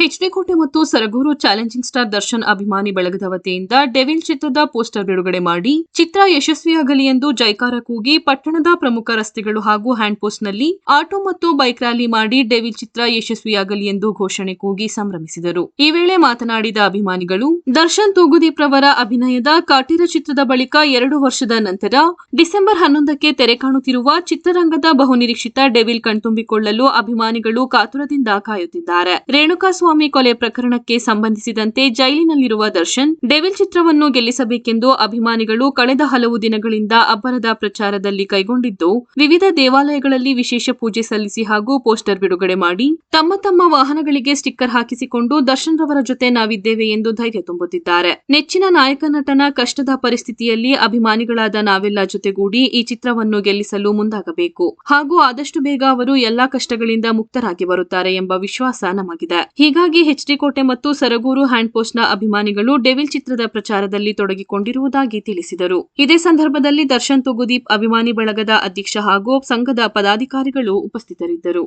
ಕೋಟೆ ಮತ್ತು Saragur challenging star Darshan ಅಭಿಮಾನಿ ಬಳಗದ ವತಿಯಿಂದ ಡೆವಿಲ್ ಚಿತ್ರದ ಪೋಸ್ಟರ್ ಬಿಡುಗಡೆ ಮಾಡಿ, ಚಿತ್ರ ಯಶಸ್ವಿಯಾಗಲಿ ಎಂದು ಜೈಕಾರ ಕೂಗಿ ಪಟ್ಟಣದ ಪ್ರಮುಖ ರಸ್ತೆಗಳು ಹಾಗೂ ಹ್ಯಾಂಡ್ ಪೋಸ್ಟ್ನಲ್ಲಿ ಆಟೋ ಮತ್ತು ಬೈಕ್ ರ್ಯಾಲಿ ಮಾಡಿ ಡೆವಿಲ್ ಚಿತ್ರ ಯಶಸ್ವಿಯಾಗಲಿ ಎಂದು ಘೋಷಣೆ ಕೂಗಿ ಸಂಭ್ರಮಿಸಿದರು. ಈ ವೇಳೆ ಮಾತನಾಡಿದ ಅಭಿಮಾನಿಗಳು, ದರ್ಶನ್ ತೂಗುದೀಪ್ ರವರ ಅಭಿನಯದ ಕಾಟಿರ ಚಿತ್ರದ ಬಳಿಕ ಎರಡು ವರ್ಷದ ನಂತರ ಡಿಸೆಂಬರ್ ಹನ್ನೊಂದಕ್ಕೆ ತೆರೆ ಕಾಣುತ್ತಿರುವ ಚಿತ್ರರಂಗದ ಬಹುನಿರೀಕ್ಷಿತ ಡೆವಿಲ್ ಕಣ್ತುಂಬಿಕೊಳ್ಳಲು ಅಭಿಮಾನಿಗಳು ಕಾತುರದಿಂದ ಕಾಯುತ್ತಿದ್ದಾರೆ. ರೇಣುಕಾಸ್ವಾಮಿ ಕೊಲೆ ಪ್ರಕರಣಕ್ಕೆ ಸಂಬಂಧಿಸಿದಂತೆ ಜೈಲಿನಲ್ಲಿರುವ ದರ್ಶನ್ ಡೆವಿಲ್ ಚಿತ್ರವನ್ನು ಗೆಲ್ಲಿಸಬೇಕೆಂದು ಅಭಿಮಾನಿಗಳು ಕಳೆದ ಹಲವು ದಿನಗಳಿಂದ ಅಬ್ಬರದ ಪ್ರಚಾರದಲ್ಲಿ ಕೈಗೊಂಡಿದ್ದು, ವಿವಿಧ ದೇವಾಲಯಗಳಲ್ಲಿ ವಿಶೇಷ ಪೂಜೆ ಸಲ್ಲಿಸಿ ಹಾಗೂ ಪೋಸ್ಟರ್ ಬಿಡುಗಡೆ ಮಾಡಿ, ತಮ್ಮ ತಮ್ಮ ವಾಹನಗಳಿಗೆ ಸ್ಟಿಕ್ಕರ್ ಹಾಕಿಸಿಕೊಂಡು ದರ್ಶನ್ ರವರ ಜೊತೆ ನಾವಿದ್ದೇವೆ ಎಂದು ಧೈರ್ಯ ತುಂಬುತ್ತಿದ್ದಾರೆ. ನೆಚ್ಚಿನ ನಾಯಕ ನಟನ ಕಷ್ಟದ ಪರಿಸ್ಥಿತಿಯಲ್ಲಿ ಅಭಿಮಾನಿಗಳಾದ ನಾವೆಲ್ಲ ಜೊತೆಗೂಡಿ ಈ ಚಿತ್ರವನ್ನು ಗೆಲ್ಲಿಸಲು ಮುಂದಾಗಬೇಕು. ಹಾಗೂ ಆದಷ್ಟು ಬೇಗ ಅವರು ಎಲ್ಲಾ ಕಷ್ಟಗಳಿಂದ ಮುಕ್ತರಾಗಿ ಬರುತ್ತಾರೆ ಎಂಬ ವಿಶ್ವಾಸ ನಮಗಿದೆ. ಹೀಗಾಗಿ ಎಚ್ಡಿ ಕೋಟೆ ಮತ್ತು ಸರಗೂರು ಹ್ಯಾಂಡ್ ಪೋಸ್ಟ್ನ ಅಭಿಮಾನಿಗಳು ಡೆವಿಲ್ ಚಿತ್ರದ ಪ್ರಚಾರದಲ್ಲಿ ತೊಡಗಿಕೊಂಡಿರುವುದಾಗಿ ತಿಳಿಸಿದರು. ಇದೇ ಸಂದರ್ಭದಲ್ಲಿ ದರ್ಶನ್ ತುಗುದೀಪ್ ಅಭಿಮಾನಿ ಬಳಗದ ಅಧ್ಯಕ್ಷ ಹಾಗೂ ಸಂಘದ ಪದಾಧಿಕಾರಿಗಳು ಉಪಸ್ಥಿತರಿದ್ದರು.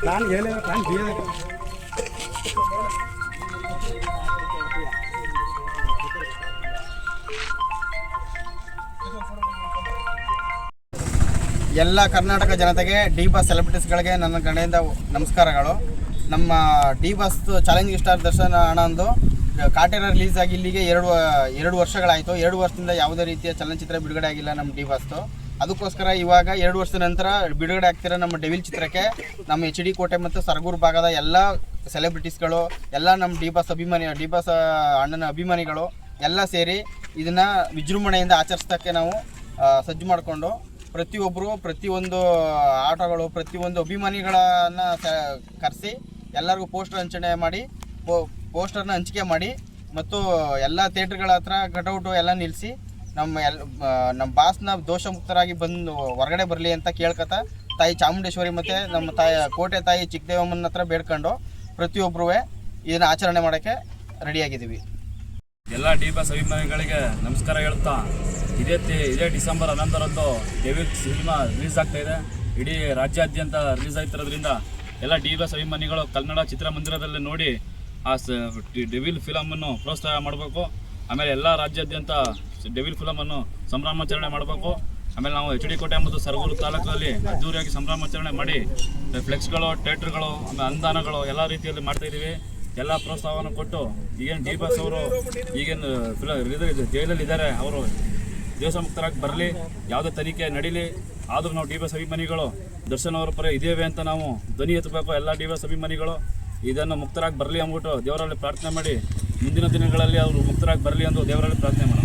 ಪ್ಲಾನ್ ಎಲ್ಲ ಕರ್ನಾಟಕ ಜನತೆಗೆ ಡಿ ಬಾಸ್ ಸೆಲೆಬ್ರಿಟೀಸ್ಗಳಿಗೆ ನನ್ನ ಕಡೆಯಿಂದ ನಮಸ್ಕಾರಗಳು. ನಮ್ಮ ಡಿ ಬಾಸ್ ಚಾಲೆಂಜಿಂಗ್ ಸ್ಟಾರ್ ದರ್ಶನ ಅಣ್ಣಂದು ಕಾಟೇರ ರಿಲೀಸ್ ಆಗಿ ಇಲ್ಲಿಗೆ ಎರಡು ಎರಡು ವರ್ಷಗಳಾಯಿತು. ಎರಡು ವರ್ಷದಿಂದ ಯಾವುದೇ ರೀತಿಯ ಚಲನಚಿತ್ರ ಬಿಡುಗಡೆ ಆಗಿಲ್ಲ ನಮ್ಮ ಡಿ ಬಾಸ್ದು ಅದಕ್ಕೋಸ್ಕರ ಇವಾಗ ಎರಡು ವರ್ಷದ ನಂತರ ಬಿಡುಗಡೆ ಆಗ್ತಿರೋ ನಮ್ಮ ಡೆವಿಲ್ ಚಿತ್ರಕ್ಕೆ ನಮ್ಮ ಎಚ್ ಡಿ ಕೋಟೆ ಮತ್ತು ಸರಗೂರು ಭಾಗದ ಎಲ್ಲ ಸೆಲೆಬ್ರಿಟೀಸ್ಗಳು ಎಲ್ಲ ನಮ್ಮ ಡಿ ಬಾಸ್ ಅಭಿಮಾನಿ, ಡಿ ಬಾಸ್ ಅಣ್ಣನ ಅಭಿಮಾನಿಗಳು ಎಲ್ಲ ಸೇರಿ ಇದನ್ನು ವಿಜೃಂಭಣೆಯಿಂದ ಆಚರಿಸೋಕ್ಕೆ ನಾವು ಸಜ್ಜು ಮಾಡಿಕೊಂಡು ಪ್ರತಿಯೊಬ್ಬರು ಪ್ರತಿಯೊಂದು ಆಟೋಗಳು, ಪ್ರತಿಯೊಂದು ಅಭಿಮಾನಿಗಳನ್ನ ಕರೆಸಿ ಎಲ್ಲರಿಗೂ ಪೋಸ್ಟರ್ ಹಂಚಣೆ ಮಾಡಿ ಪೋಸ್ಟರ್ನ ಹಂಚಿಕೆ ಮಾಡಿ ಮತ್ತು ಎಲ್ಲ ಥಿಯೇಟ್ರ್ಗಳ ಹತ್ರ ಕಟೌಟು ಎಲ್ಲ ನಿಲ್ಲಿಸಿ ನಮ್ಮ ಎಲ್ ನಮ್ಮ ಬಾಸ್ನ ದೋಷ ಮುಕ್ತರಾಗಿ ಬಂದು ಹೊರಗಡೆ ಬರಲಿ ಅಂತ ಕೇಳ್ಕೊತ ತಾಯಿ ಚಾಮುಂಡೇಶ್ವರಿ ಮತ್ತು ನಮ್ಮ ತಾಯಿ, ಕೋಟೆ ತಾಯಿ ಚಿಕ್ಕದೇವಮ್ಮನ ಹತ್ರ ಬೇಡ್ಕೊಂಡು ಪ್ರತಿಯೊಬ್ಬರೂ ಇದನ್ನು ಆಚರಣೆ ಮಾಡೋಕ್ಕೆ ರೆಡಿಯಾಗಿದ್ದೀವಿ ಎಲ್ಲ ಡಿ ಬಾಸ್ ಅಭಿಮಾನಿಗಳಿಗೆ ನಮಸ್ಕಾರ ಹೇಳ್ತಾ ಇದೇ ಇದೇ ಡಿಸೆಂಬರ್ ಹನ್ನೊಂದರಂದು ಡೆವಿಲ್ ಸಿನಿಮಾ ರಿಲೀಸ್ ಇದೆ. ಇಡೀ ರಾಜ್ಯಾದ್ಯಂತ ರಿಲೀಸ್ ಆಗ್ತಿರೋದ್ರಿಂದ ಎಲ್ಲ ಡಿ ಬಸ್ ಅಭಿಮಾನಿಗಳು ಕನ್ನಡ ಚಿತ್ರಮಂದಿರದಲ್ಲಿ ನೋಡಿ ಆ ಡೆವಿಲ್ ಫಿಲಮನ್ನು ಪ್ರೋತ್ಸಾಹ ಮಾಡಬೇಕು. ಆಮೇಲೆ ಎಲ್ಲ ರಾಜ್ಯಾದ್ಯಂತ ಡೆವಿಲ್ ಫಿಲಮನ್ನು ಸಂಭ್ರಮಾಚರಣೆ ಮಾಡಬೇಕು. ಆಮೇಲೆ ನಾವು ಎಚ್ ಡಿ ಕೋಟೆ ಮತ್ತು ಸರಗೂರು ತಾಲೂಕಲ್ಲಿ ಅದ್ದೂರಿಯಾಗಿ ಸಂಭ್ರಮಾಚರಣೆ ಮಾಡಿ ಫ್ಲೆಕ್ಸ್ಗಳು ಥಿಯೇಟ್ರ್ಗಳು ಆಮೇಲೆ ಅನುದಾನಗಳು ಎಲ್ಲ ರೀತಿಯಲ್ಲಿ ಮಾಡ್ತಾ ಇದ್ದೀವಿ. ಎಲ್ಲ ಪ್ರೋತ್ಸಾಹವನ್ನು ಕೊಟ್ಟು ಈಗೇನು ಡಿ ಬಸ್ ಅವರು ಈಗೇನು ಫಿಲ ಜೈಲಲ್ಲಿ ಇದ್ದಾರೆ, ಅವರು ದೇಶ ಮುಕ್ತರಾಗಿ ಬರಲಿ, ಯಾವುದೇ ತನಿಖೆ ನಡೀಲಿ. ಆದರೂ ನಾವು ಡಿ ಬಸ್ ಅಭಿಮಾನಿಗಳು, ದರ್ಶನ್ ಅವರ ಪರ ಇದ್ದೇವೆ ಅಂತ ನಾವು ಧ್ವನಿ ಎತ್ತಬೇಕು ಎಲ್ಲ ಡಿ ಬಸ್ ಅಭಿಮಾನಿಗಳು. ಇದನ್ನು ಮುಕ್ತರಾಗಿ ಬರಲಿ ಅಂದ್ಬಿಟ್ಟು ದೇವರಲ್ಲಿ ಪ್ರಾರ್ಥನೆ ಮಾಡಿ, ಮುಂದಿನ ದಿನಗಳಲ್ಲಿ ಅವರು ಮುಕ್ತರಾಗಿ ಬರಲಿ ಎಂದು ದೇವರಲ್ಲಿ ಪ್ರಾರ್ಥನೆ ಮಾಡೋಣ.